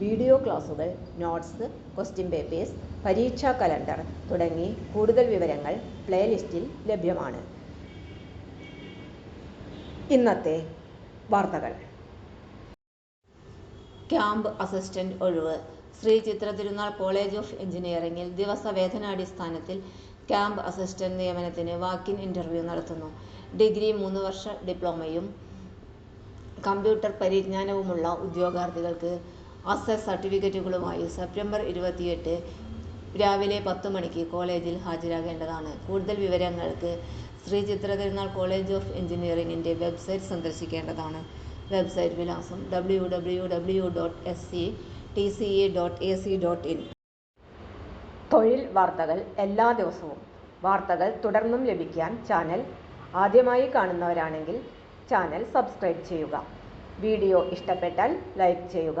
Video ക്ലാസുകൾ notes question papers പരീക്ഷാ calendar തുടങ്ങി കൂടുതൽ വിവരങ്ങൾ പ്ലേലിസ്റ്റിൽ ലഭ്യമാണ്. ഇന്നത്തെ വാർത്തകൾ. ക്യാമ്പ് അസിസ്റ്റന്റ് ഒഴിവ്. ശ്രീ ചിത്ര തിരുനാൾ കോളേജ് ഓഫ് എഞ്ചിനീയറിംഗിൽ ദിവസവേതനാടിസ്ഥാനത്തിൽ ക്യാമ്പ് അസിസ്റ്റന്റ് നിയമനത്തിന് വാക്കിൻ ഇന്റർവ്യൂ നടത്തുന്നു. ഡിഗ്രി മൂന്ന് വർഷ ഡിപ്ലോമയും കമ്പ്യൂട്ടർ പരിജ്ഞാനവുമുള്ള ഉദ്യോഗാർത്ഥികൾക്ക് അസൽ സർട്ടിഫിക്കറ്റുകളുമായി സെപ്റ്റംബർ ഇരുപത്തിയെട്ട് രാവിലെ പത്ത് മണിക്ക് കോളേജിൽ ഹാജരാകേണ്ടതാണ്. കൂടുതൽ വിവരങ്ങൾക്ക് ശ്രീ ചിത്ര തിരുനാൾ കോളേജ് ഓഫ് എഞ്ചിനീയറിംഗിന്റെ വെബ്സൈറ്റ് സന്ദർശിക്കേണ്ടതാണ്. വെബ്സൈറ്റ് വിലാസം W W W dot S C T C A dot A C dot in തൊഴിൽ വാർത്തകൾ എല്ലാ ദിവസവും. വാർത്തകൾ തുടർന്നും ലഭിക്കാൻ ചാനൽ ആദ്യമായി കാണുന്നവരാണെങ്കിൽ ചാനൽ സബ്സ്ക്രൈബ് ചെയ്യുക. വീഡിയോ ഇഷ്ടപ്പെട്ടാൽ ലൈക്ക് ചെയ്യുക.